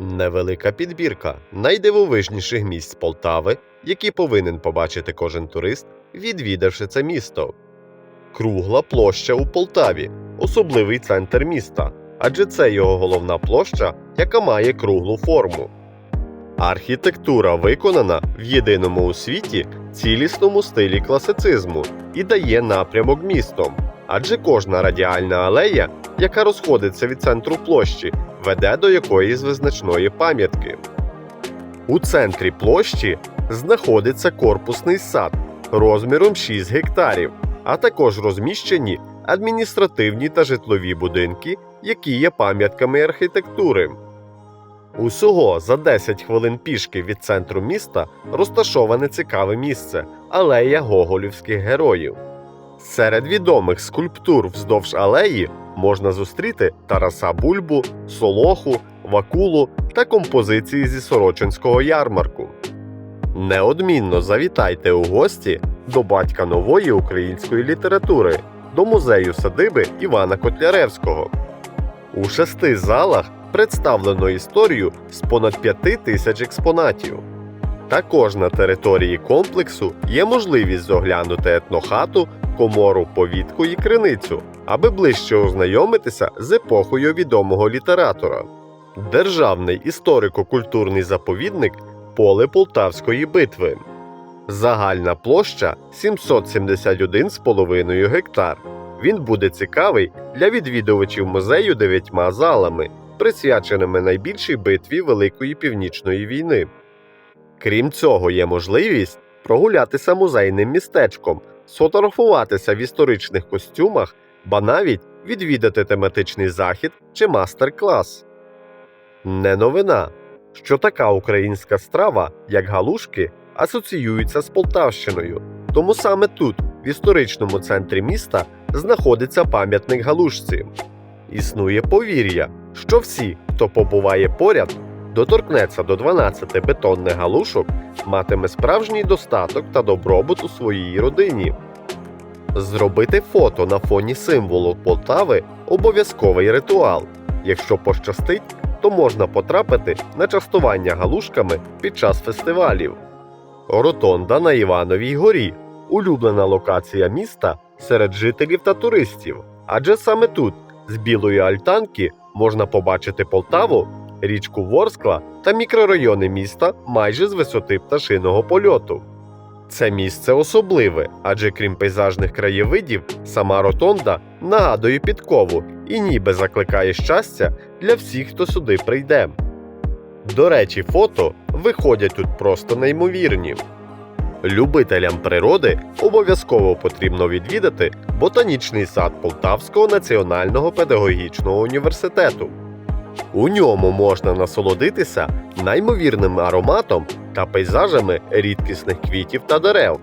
Невелика підбірка найдивовижніших місць Полтави, які повинен побачити кожен турист, відвідавши це місто. Кругла площа у Полтаві особливий центр міста, адже це його головна площа, яка має круглу форму. Архітектура виконана в єдиному у світі цілісному стилі класицизму і дає напрямок містом, адже кожна радіальна алея, яка розходиться від центру площі, веде до якоїсь визначної пам'ятки. У центрі площі знаходиться корпусний сад розміром 6 гектарів, а також розміщені адміністративні та житлові будинки, які є пам'ятками архітектури. Усього за 10 хвилин пішки від центру міста розташоване цікаве місце алея Гоголівських героїв. Серед відомих скульптур вздовж алеї можна зустріти Тараса Бульбу, Солоху, Вакулу та композиції зі Сорочинського ярмарку. Неодмінно завітайте у гості до батька нової української літератури, до музею садиби Івана Котляревського. У шести залах представлено історію з понад п'яти тисяч експонатів. Також на території комплексу є можливість оглянути етнохату, комору, повітку і криницю, аби ближче ознайомитися з епохою відомого літератора. Державний історико-культурний заповідник Поле Полтавської битви. Загальна площа 771,5 гектар. Він буде цікавий для відвідувачів музею дев'ятьма залами, присвяченими найбільшій битві Великої Північної війни. Крім цього, є можливість прогулятися музейним містечком, сфотографуватися в історичних костюмах, ба навіть відвідати тематичний захід чи мастер-клас. Не новина, що така українська страва, як галушки, асоціюється з Полтавщиною. Тому саме тут, в історичному центрі міста, знаходиться пам'ятник галушці. Існує повір'я, що всі, хто побуває поряд, доторкнеться до 12 бетонних галушок, матиме справжній достаток та добробут у своїй родині. Зробити фото на фоні символу Полтави обов'язковий ритуал. Якщо пощастить, то можна потрапити на частування галушками під час фестивалів. Ротонда на Івановій горі улюблена локація міста серед жителів та туристів. Адже саме тут, з білої альтанки, можна побачити Полтаву, річку Ворскла та мікрорайони міста майже з висоти пташиного польоту. Це місце особливе, адже крім пейзажних краєвидів, сама ротонда нагадує підкову і ніби закликає щастя для всіх, хто сюди прийде. До речі, фото виходять тут просто неймовірні. Любителям природи обов'язково потрібно відвідати ботанічний сад Полтавського національного педагогічного університету. У ньому можна насолодитися неймовірним ароматом та пейзажами рідкісних квітів та дерев.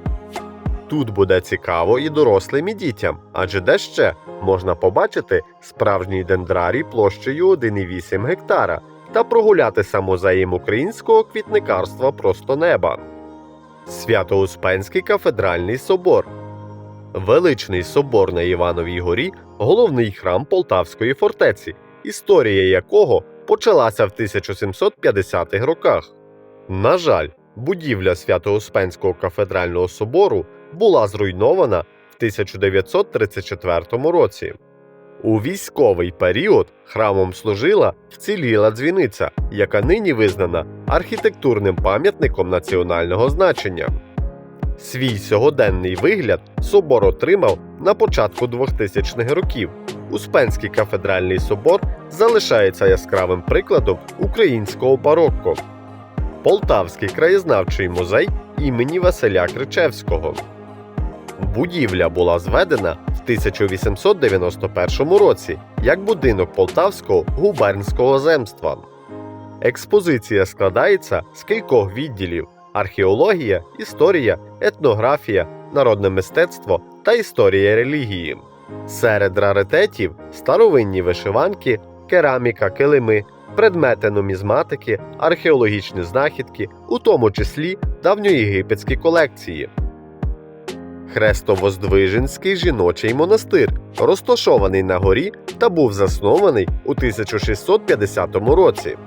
Тут буде цікаво і дорослим і дітям, адже де ще можна побачити справжній дендрарій площею 1,8 гектара та прогулятися музеєм українського квітникарства просто неба. Свято-Успенський кафедральний собор. Величний собор на Івановій горі головний храм Полтавської фортеці, історія якого почалася в 1750-х роках. На жаль, будівля Свято-Успенського кафедрального собору була зруйнована в 1934 році. У військовий період храмом служила вціліла дзвіниця, яка нині визнана архітектурним пам'ятником національного значення. Свій сьогоденний вигляд собор отримав на початку 2000-х років. Успенський кафедральний собор залишається яскравим прикладом українського барокко. Полтавський краєзнавчий музей імені Василя Кричевського. Будівля була зведена в 1891 році як будинок Полтавського губернського земства. Експозиція складається з кількох відділів: археологія, історія, етнографія, народне мистецтво та історія релігії. Серед раритетів старовинні вишиванки, кераміка, килими, предмети нумізматики, археологічні знахідки, у тому числі давньоєгипетські колекції. Хрестовоздвиженський жіночий монастир, розташований на горі та був заснований у 1650 році.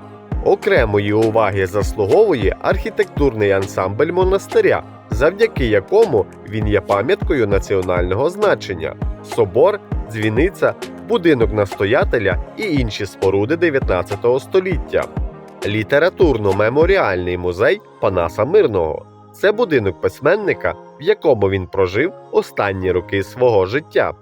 Окремої уваги заслуговує архітектурний ансамбль монастиря, завдяки якому він є пам'яткою національного значення: собор, дзвіниця, будинок настоятеля і інші споруди 19 століття. Літературно-меморіальний музей Панаса Мирного це будинок письменника, в якому він прожив останні роки свого життя.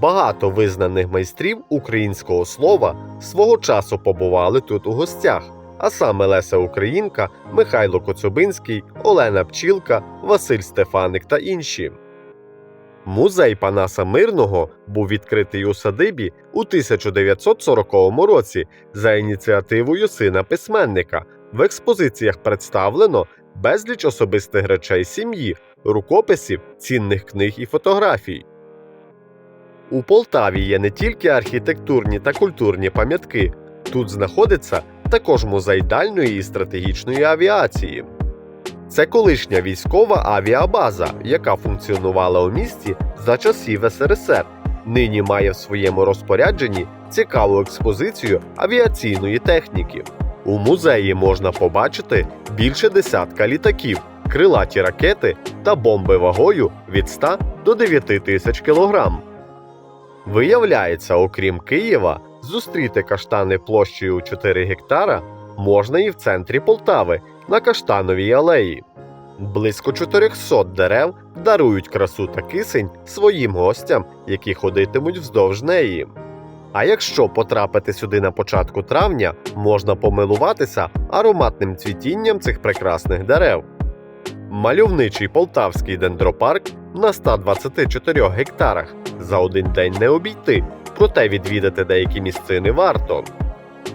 Багато визнаних майстрів українського слова свого часу побували тут у гостях, а саме Леся Українка, Михайло Коцюбинський, Олена Пчілка, Василь Стефаник та інші. Музей Панаса Мирного був відкритий у садибі у 1940 році за ініціативою сина письменника. В експозиціях представлено безліч особистих речей сім'ї, рукописів, цінних книг і фотографій. У Полтаві є не тільки архітектурні та культурні пам'ятки, тут знаходиться також музей дальньої і стратегічної авіації. Це колишня військова авіабаза, яка функціонувала у місті за часів СРСР. Нині має в своєму розпорядженні цікаву експозицію авіаційної техніки. У музеї можна побачити більше десятка літаків, крилаті ракети та бомби вагою від 100 до 9 тисяч кілограм. Виявляється, окрім Києва, зустріти каштани площею у 4 гектара можна і в центрі Полтави на Каштановій алеї. Близько 400 дерев дарують красу та кисень своїм гостям, які ходитимуть вздовж неї. А якщо потрапити сюди на початку травня, можна помилуватися ароматним цвітінням цих прекрасних дерев. Мальовничий полтавський дендропарк на 124 гектарах за один день не обійти, проте відвідати деякі місцини варто.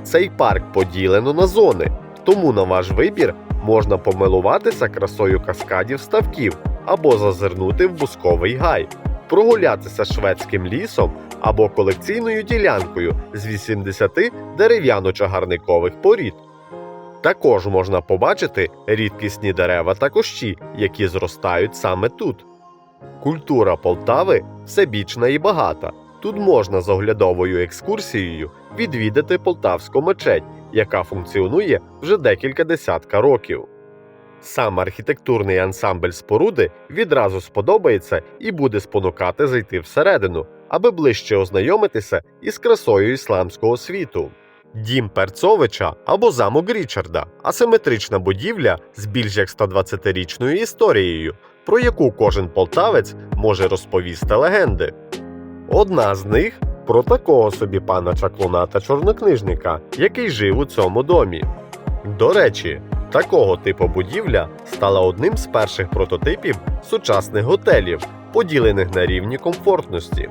Цей парк поділено на зони, тому на ваш вибір можна помилуватися красою каскадів ставків або зазирнути в бусковий гай, прогулятися шведським лісом або колекційною ділянкою з 80 дерев'яно-чагарникових порід. Також можна побачити рідкісні дерева та кущі, які зростають саме тут. Культура Полтави всебічна і багата. Тут можна з оглядовою екскурсією відвідати Полтавську мечеть, яка функціонує вже декілька десятка років. Сам архітектурний ансамбль споруди відразу сподобається і буде спонукати зайти всередину, аби ближче ознайомитися із красою ісламського світу. Дім Перцовича або замок Річарда асиметрична будівля з більш як 120-річною історією, про яку кожен полтавець може розповісти легенди. Одна з них про такого собі пана чаклуна та чорнокнижника, який жив у цьому домі. До речі, такого типу будівля стала одним з перших прототипів сучасних готелів, поділених на рівні комфортності.